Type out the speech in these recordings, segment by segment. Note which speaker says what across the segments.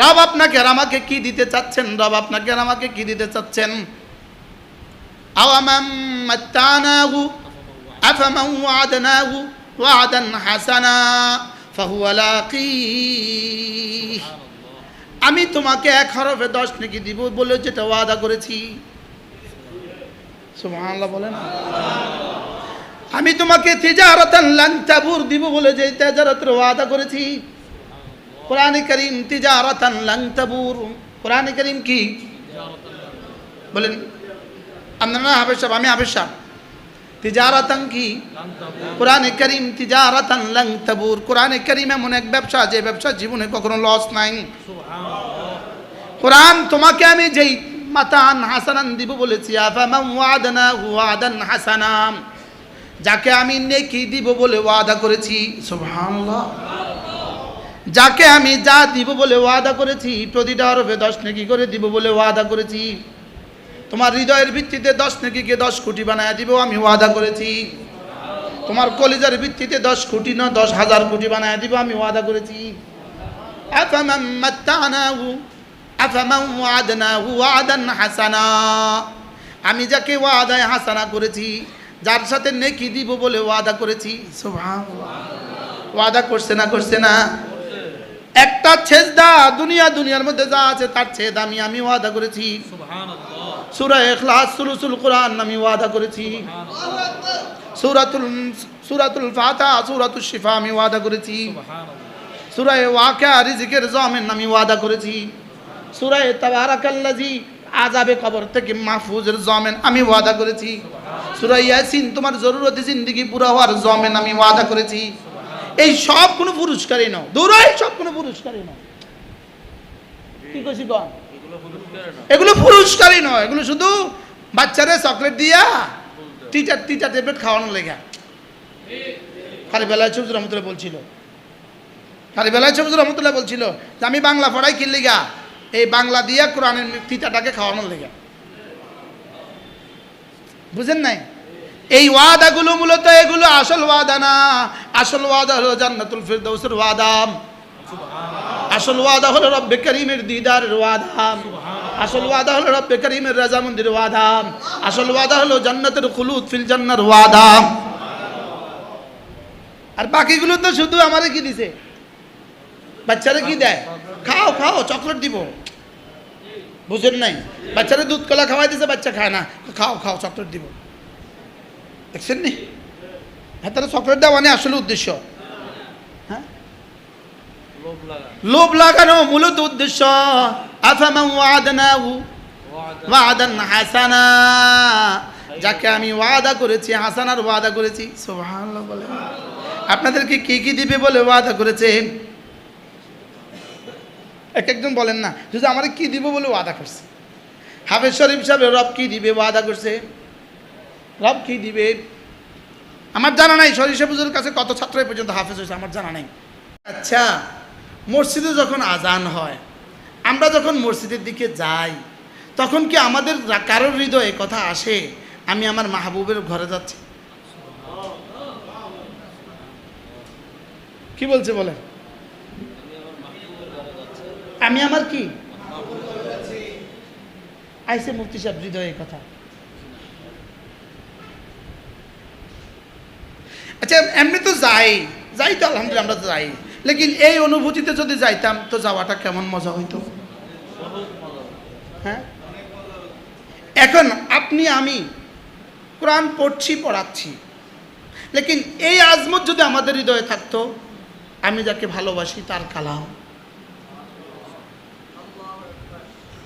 Speaker 1: রব আপনাকে আর আমাকে কি দিতে চাচ্ছেন? রব আপনাকে আর আমাকে কি দিতে চাচ্ছেন? হাসানা আমি তোমাকে এক হরফে দশ নাকি দিব বলে যেটা ওয়াদা করেছি। বলেন আমি তোমাকে তিজারাতান লান তাবুর দিব বলে যে তিজারতের ওয়াদা করেছি। কোরআনে করিম তিজারাতান লান তাবুর। কোরআনে করিম কি? বলেন। আপনারা হাফেজ সাহেব আমি হাফেজ সাহেব। তিজারাতান কি? কোরআনে করিম তিজারাতান লান তাবুর। কোরআনে করিম এমন এক ব্যবসা যে ব্যবসা জীবনে কখনো লস নাই। কোরআন তোমাকে আমি যেই মাতান হাসানান দিব বলেছি আফামাম ওয়াদানা ওয়াদান হাসানাম যাকে আমি নেকি দিব বলে ওয়াদা করেছি। সুবহানাল্লাহ। যাকে আমি যা দিব বলে ওয়াদা করেছি, প্রতিটা আরবে দশ নেকি করে দিব বলে ওয়াদা করেছি। তোমার হৃদয়ের ভিত্তিতে দশ নেকিকে দশ কোটি বানায় দিব, আমি ওয়াদা করেছি। তোমার কলিজার ভিত্তিতে দশ কোটি না, দশ হাজার কোটি বানায় দিব, আমি ওয়াদা করেছি। আমি যাকে ওয়াদায় হাসানা করেছি, যার সাথে নেকি দিব বলে ওয়াদা করেছি। ওয়াদা করছে না করছে না। একটা ছেজদা দুনিয়া দুনিয়ার মধ্যে যা আছে তার ছেদ আমি আমি ওয়াদা করেছি। সূরা ইখলাস সুলুসুল কোরআন আমি ওয়াদা করেছি। সুরাতুল সূরাতুল ফাতিহা সূরাতুল শিফা আমি ওয়াদা করেছি। সুরায় ওয়াকা রিজিকের জমেন আমি ওয়াদা করেছি। সুরায় তাবারাকাল্লাজি আজাবে কবর থেকে মাহফুজের জমেন আমি ওয়াদা করেছি। সুরাই ইয়াসিন তোমার জরুরতি জিন্দিগি পুরো হওয়ার জমেন আমি ওয়াদা করেছি। এই সব কোনো পুরস্কারই নয়। দূরই সব কোনো পুরস্কারই নয়। কি কইছি কন? এগুলো পুরস্কারই নয়। এগুলো শুধু বাচ্চারে চকলেট দিয়া টিচার টিচার ট্যাবলেট খাওয়ানোর লেখা খালি বেলায় চৌধুরী রহমতুল্লাহ বলছিল। খালি বেলায় চৌধুরী রহমতুল্লাহ বলছিল যে আমি বাংলা পড়াই কি লেগা? এই বাংলা দিয়া কোরআনের টিচাটাকে খাওয়ানোর লেগা। বুঝেন নাই? এই ওয়াদাগুলো মূলত এগুলো আসল ওয়াদা না। আসল ওয়াদা হলো জান্নাতুল ফিরদৌসের ওয়াদাম আসল ওয়াদা হলো রব্বে করিমের দিদারের ওয়াদাম আসল ওয়াদা হলো রব্বে করিমের রাজামন্দির ওয়াদাম আসল ওয়াদা হলো জান্নাতের খুলুদ ফিল জান্নার ওয়াদাম আর বাকিগুলো তো শুধু আমারে কি দিছে? বাচ্চারা কি দেয়? খাও খাও চকলেট দিব। বুঝেন নাই? বাচ্চারা দুধ কলা খাওয়াই দিছে বাচ্চা খায় না। খাও খাও চকলেট দিব। দেখছেন নি? হ্যাঁ তাহলে চকলেট দেওয়া মানে আসলে উদ্দেশ্য। হ্যাঁ? লোভ লাগানো মূলত উদ্দেশ্য। আফামান ওয়াদানাহু, ওয়াদান হাসানা। যাকে আমি ওয়াদা করেছি, হাসানার ওয়াদা করেছি বলে। আপনাদেরকে কি কি দিবে বলে ওয়াদা করেছে এক একজন বলেন না, শুধু আমার কি দিব বলে ওয়াদা করছে? হাফেজ শরীফ রব কি দিবে ওয়াদা করছে? রব কি দিবে? আমার জানা নাই শরীফ পুজোর কাছে কত ছাত্র এ পর্যন্ত হাফেজ হয়েছে, আমার জানা নাই। আচ্ছা মসজিদে যখন আজান হয়, আমরা যখন মসজিদের দিকে যাই, তখন কি আমাদের কারোর হৃদয়ে কথা আসে? আমি আমার মাহবুবের ঘরে যাচ্ছি। কি বলছে বলেন? আমি আমার কি? আইসে মুফতি সাহেব হৃদয়ে কথা। আচ্ছা এমনি তো যাই। যাই তো আলহামদুলিল্লাহ, আমরা যাই। লেকিন এই অনুভূতিতে যদি যাইতাম, তো যাওয়াটা কেমন মজা হইতো? হ্যাঁ? এখন আপনি, আমি কোরআন পড়ছি, পড়াচ্ছি। লেকিন এই আজমত যদি আমাদের হৃদয়ে থাকতো, আমি যাকে ভালোবাসি, তার কালাম।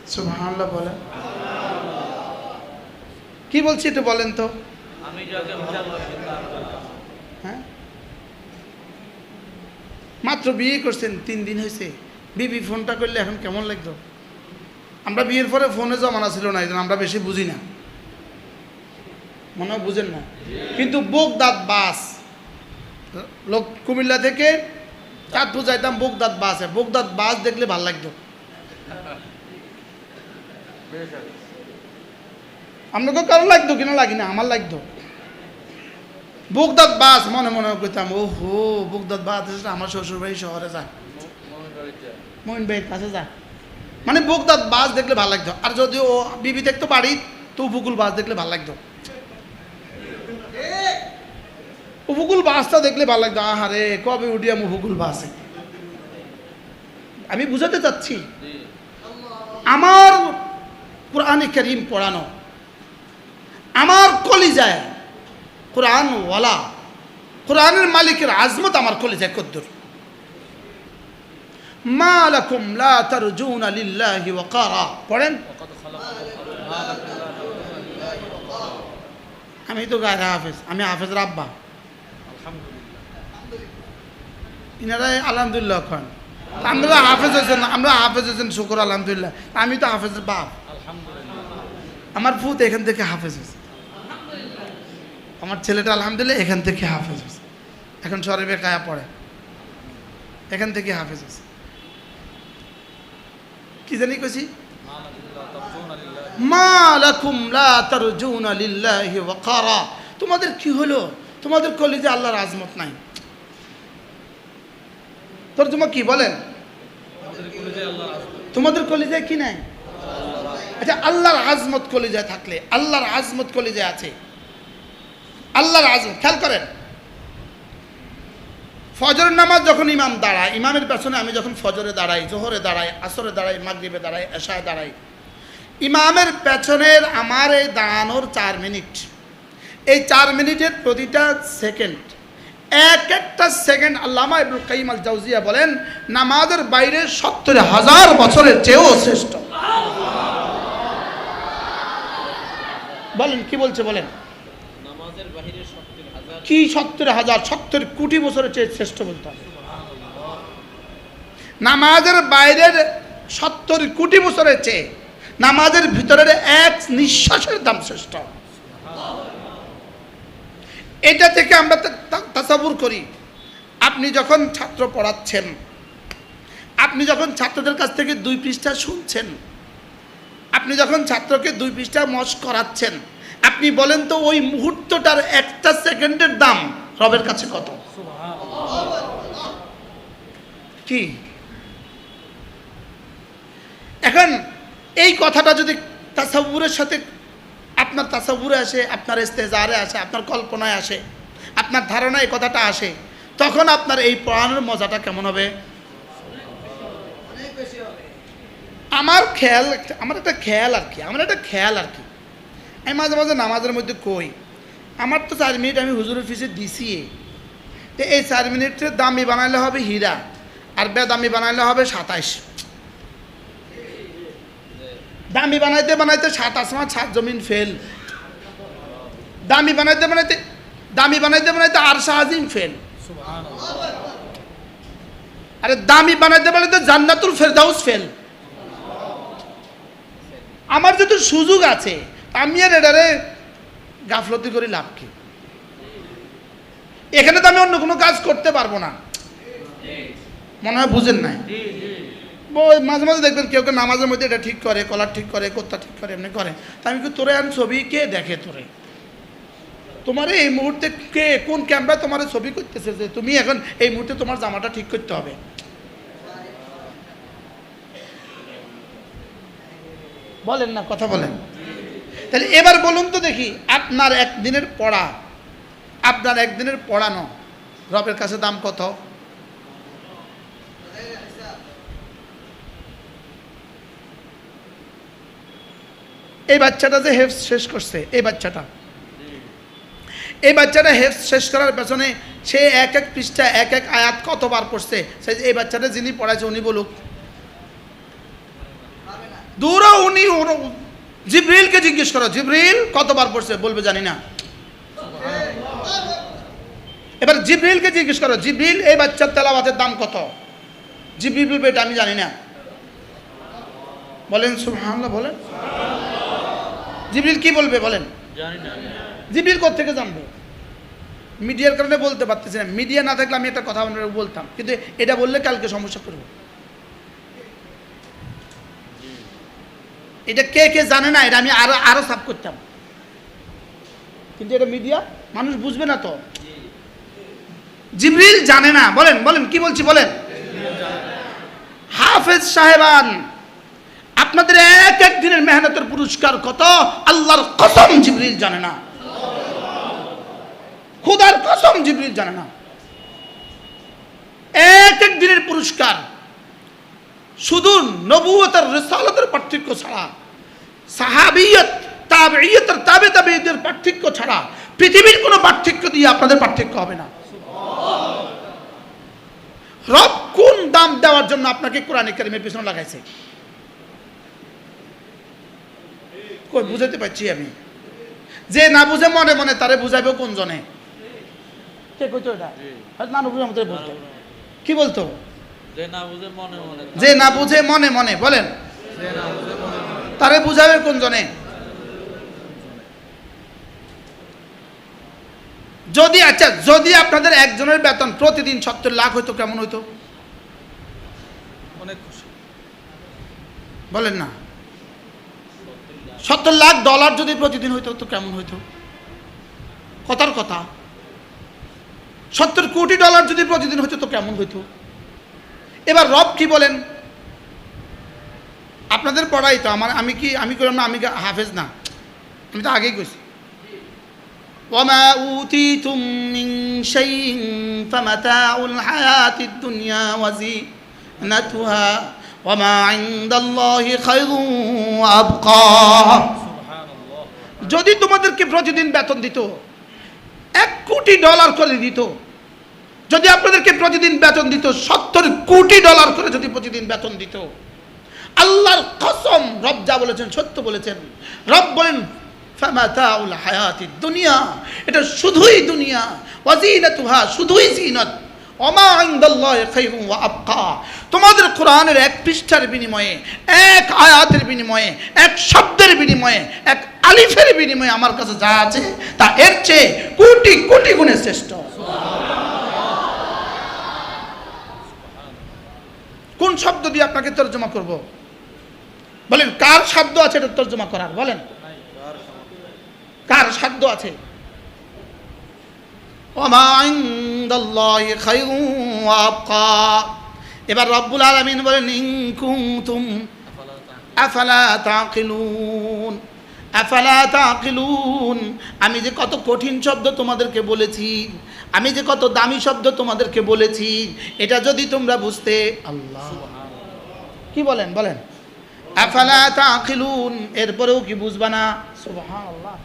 Speaker 1: সুবহানাল্লাহ বলেন। কি বলছি একটু বলেন তো।
Speaker 2: আমি যাকে ভালোবাসি, তার
Speaker 1: মাত্র বিয়ে করছেন, তিন দিন হয়েছে বিবি ফোনটা করলে এখন কেমন লাগতো? আমরা বিয়ের পরে ফোনে জমানা ছিল না আমরা বেশি বুঝি না। মনে হয় বুঝেন না। কিন্তু বোগদাদ বাস। লোক কুমিল্লা থেকে চাঁদপুর যাইতাম, বোগদাদ বাসে। বোগদাদ বাস দেখলে ভালো লাগতো। আপনাকে কারও লাগতো কিনা, লাগি না, আমার লাগতো। বুকদাত বাস, মনে মনে করতাম ও হো বুকদাত বাস আমার শ্বশুর বাড়ি শহরে
Speaker 2: যে।
Speaker 1: মহিন ভাইয়ের কাছে যা। মানে বোগদাদ বাস দেখলে ভালো লাগতো। আর যদি ও বিবি দেখতো বাড়ি, তো উপকূল বাস দেখলে ভালো লাগতো। উপকূল বাসটা দেখলে ভালো লাগতো। আহারে কবে উঠিয়াম উপকূল বাসে? আমি বুঝাতে চাচ্ছি, আমার কোরআনে করিম পড়ানো, আমার কলিজায় কোরআন ওয়ালা কোরআনের মালিকের আজমত আমার কলেজায় কদ্দুর মালাকুম লা তারজুনা লিল্লাহি ওয়াকারা পড়েন আমি তো গায়ের হাফেজ আমি হাফেজ রাব্বা ইনারা আলহামদুলিল্লাহ খান আমরা হাফেজ হয়েছেন আমরা হাফেজ হয়েছেন শুকুর আলহামদুলিল্লাহ আমি তো হাফেজের বাপ আমার ফুত এখান থেকে হাফেজ হয়েছে আমার ছেলেটা আলহামদুলিল্লাহ এখান থেকে হাফেজ আছে এখন সরবে বেকায়া পড়ে। এখান থেকে হাফেজ আছে কি জানি
Speaker 2: কছি
Speaker 1: মা লা তোমাদের কি হলো? তোমাদের কলেজে আল্লাহর আজমত নাই। তোর তর্জমা কি বলেন? তোমাদের কলেজায় কি নাই? আচ্ছা আল্লাহর আজমত কলেজায় থাকলে, আল্লাহর আজমত কলেজায় আছে। আল্লাহর আজমত খেয়াল করেন। ফজরের নামাজ যখন ইমাম দাঁড়ায়, ইমামের পেছনে আমি যখন ফজরে দাঁড়াই, জোহরে দাঁড়াই, আসরে দাঁড়াই, মাগরিবে দাঁড়াই, এশায় দাঁড়াই, ইমামের পেছনের আমার এই দাঁড়ানোর চার মিনিট। এই চার মিনিটের প্রতিটা সেকেন্ড, এক একটা সেকেন্ড আল্লামা ইবুল কাইম আল জাউজিয়া বলেন, নামাজের বাইরে সত্তর হাজার বছরের চেয়েও শ্রেষ্ঠ। বলেন, কি বলছে বলেন
Speaker 2: নামাজের বাহিরে সত্তর হাজার
Speaker 1: কি সত্তর হাজার, সত্তর কোটি বছরের চেয়ে শ্রেষ্ঠ বলতে হবে। নামাজের বাইরের সত্তর কোটি বছরের চেয়ে নামাজের ভিতরের এক নিঃশ্বাসের দাম শ্রেষ্ঠ। এটা থেকে আমরা তাসাবুর করি। আপনি যখন ছাত্র পড়াচ্ছেন, আপনি যখন ছাত্রদের কাছ থেকে দুই পৃষ্ঠা শুনছেন, আপনি যখন ছাত্রকে দুই পৃষ্ঠা মশ করাচ্ছেন আপনি বলেন তো ওই মুহূর্তটার একটা সেকেন্ডের দাম রবের কাছে কত? কি? এখন এই কথাটা যদি তাসাবুরের সাথে আপনার তাসাব্বুরে আসে, আপনার ইস্তেজারে আসে, আপনার কল্পনায় আসে, আপনার ধারণায় এই কথাটা আসে, তখন আপনার এই পড়ানোর মজাটা কেমন হবে? আমার খেয়াল, আমার একটা খেয়াল আর কি, আমার একটা খেয়াল আর কি। আমি মাঝে মাঝে নামাজের মধ্যে কই? আমার তো চার মিনিট আমি হুজুরের ফিসে দিছি তো এই চার মিনিটের দামি বানাইলে হবে হীরা, আর বেদামি বানাইলে হবে সাতাইশ। দামি বানাইতে বানাইতে সাত আসমান সাত জমিন ফেল। দামি বানাইতে বানাইতে, দামি বানাইতে বানাইতে আর শাহাজিম ফেল। আরে দামি বানাইতে বানাইতে জান্নাতুল ফেরদাউস ফেল। আমার যদি সুযোগ আছে আমি আর এটারে গাফলতি করে লাভ কি? এখানে তো আমি অন্য কোনো কাজ করতে পারব না। মনে হয় বুঝেন নাই? মাঝে মাঝে দেখবেন কেউ কেউ নামাজের মধ্যে এটা ঠিক করে, কলার ঠিক করে, কোত্তা ঠিক করে, এমনি করে। তা আমি কি তোরে আন ছবি কে দেখে তোরে? তোমার এই মুহূর্তে কে, কোন ক্যামেরা তোমার ছবি করতেছে যে তুমি এখন এই মুহূর্তে তোমার জামাটা ঠিক করতে হবে? বলেন না, কথা বলেন। তাহলে এবার বলুন তো দেখি, আপনার একদিনের পড়া, আপনার একদিনের পড়ানো, রবের কাছে দাম কত? এই বাচ্চাটা যে হেফ শেষ করছে, এই বাচ্চাটা। এই বাচ্চাটা হেফ শেষ করার পেছনে সে এক এক পৃষ্ঠা, এক এক আয়াত কতবার পড়ছে, সে এই বাচ্চাটা যিনি পড়াইছে উনি বলুক। দূরও উনি জিব্রিলকে জিজ্ঞেস করো জিব্রিল কতবার পড়ছে বলবে জানি না। এবার জিব্রিলকে জিজ্ঞেস করো জিব্রিল এই বাচ্চার তেলাওয়াতের দাম কত? জিব্রিল বলবে এটা আমি জানি না। বলেন সুবহানাল্লাহ বলেন। জিব্রিল কি বলবে বলেন।
Speaker 2: জানি না
Speaker 1: জিব্রিল থেকে জানবে? মিডিয়ার কারণে বলতে পারতেছি না। মিডিয়া না থাকলে আমি একটা কথা বলতাম কিন্তু এটা বললে কালকে সমস্যা করব। এটা কে কে জানে না, এটা আমি আরও আরও সাফ করতাম। কিন্তু এটা মিডিয়া, মানুষ বুঝবে না তো। জিব্রিল জানে না, বলেন বলেন, কি বলছি, বলেন? হাফেজ সাহেবান, আপনাদের এক এক দিনের মেহনতের পুরস্কার কত? আল্লাহর কসম জিবরিল জানে না। খুদার কসম জিবরিল জানে না। এক এক দিনের পুরস্কার, শুধু নবুয়তের রেসালতের পার্থক্য ছাড়া। সাহাবিয়ত তাবেইয়তের তাবে তাবেইয়তের পার্থক্য ছাড়া পৃথিবীর কোনো পার্থক্য দিয়ে আপনাদের পার্থক্য হবে না। রব কোন দাম দেওয়ার জন্য আপনাকে কোরআন কারিমের পিছনে লাগাইছে? কই বুঝাতে পারছি আমি? যে না বুঝে মনে মনে তারে বুঝাইবে কোন জনে? কে কইতো এটা? না বুঝে আমাদের বলতো কি বলতো?
Speaker 2: যে না বুঝে মনে মনে
Speaker 1: যে না বুঝে মনে মনে বলেন। তারে বুঝাবে কোন জনে যদি আচ্ছা যদি আপনাদের একজনের বেতন প্রতিদিন সত্তর লাখ হইতো কেমন হইতো?
Speaker 2: অনেক খুশি।
Speaker 1: বলেন না। সত্তর লাখ ডলার যদি প্রতিদিন হইতো তো কেমন হইতো? কথার কথা। সত্তর কোটি ডলার যদি প্রতিদিন হইতো তো কেমন হইতো? এবার রব কি বলেন? আপনাদের পড়াই তো আমার আমি কি আমি করলাম না আমি কি হাফেজ না আমি তো আগেই কইছি وما أوتيتم من شيء فمتاع الحياة الدنيا وزينتها وما عند الله خير وأبقى
Speaker 2: সুবহানাল্লাহ
Speaker 1: যদি তোমাদেরকে প্রতিদিন বেতন দিত এক কোটি ডলার করে দিত যদি আপনাদেরকে প্রতিদিন বেতন দিত সত্তর কোটি ডলার করে যদি প্রতিদিন বেতন দিত আল্লাহর কসম রব যা বলেছেন, সত্য বলেছেন। রব বলেন, ফামাতাউল হায়াতি দুনিয়া এটা শুধুই দুনিয়া। ওয়াজিনাতুহা শুধুই জিনত। ওমা ইনদাল্লাহি আবকা। তোমাদের কোরআনের এক পৃষ্ঠার বিনিময়ে, এক আয়াতের বিনিময়ে, এক শব্দের বিনিময়ে, এক আলিফের বিনিময়ে আমার কাছে যা আছে, তা এর চেয়ে কোটি কোটি গুণে শ্রেষ্ঠ। কোন শব্দ দিয়ে আপনাকে তর্জমা করব? বলেন, কার শব্দ আছে এটা তর্জমা করার? বলেন।
Speaker 2: কার
Speaker 1: সাধ্য আছে? এবার রব্বুল আলামিন বলেন আফালা তাকিলুন। আমি যে কত কঠিন শব্দ তোমাদেরকে বলেছি, আমি যে কত দামি শব্দ তোমাদেরকে বলেছি, এটা যদি তোমরা বুঝতে আল্লাহ। কি বলেন বলেন। আফালা তাকিলুন এরপরেও কি বুঝবা না? সুবহানাল্লাহ।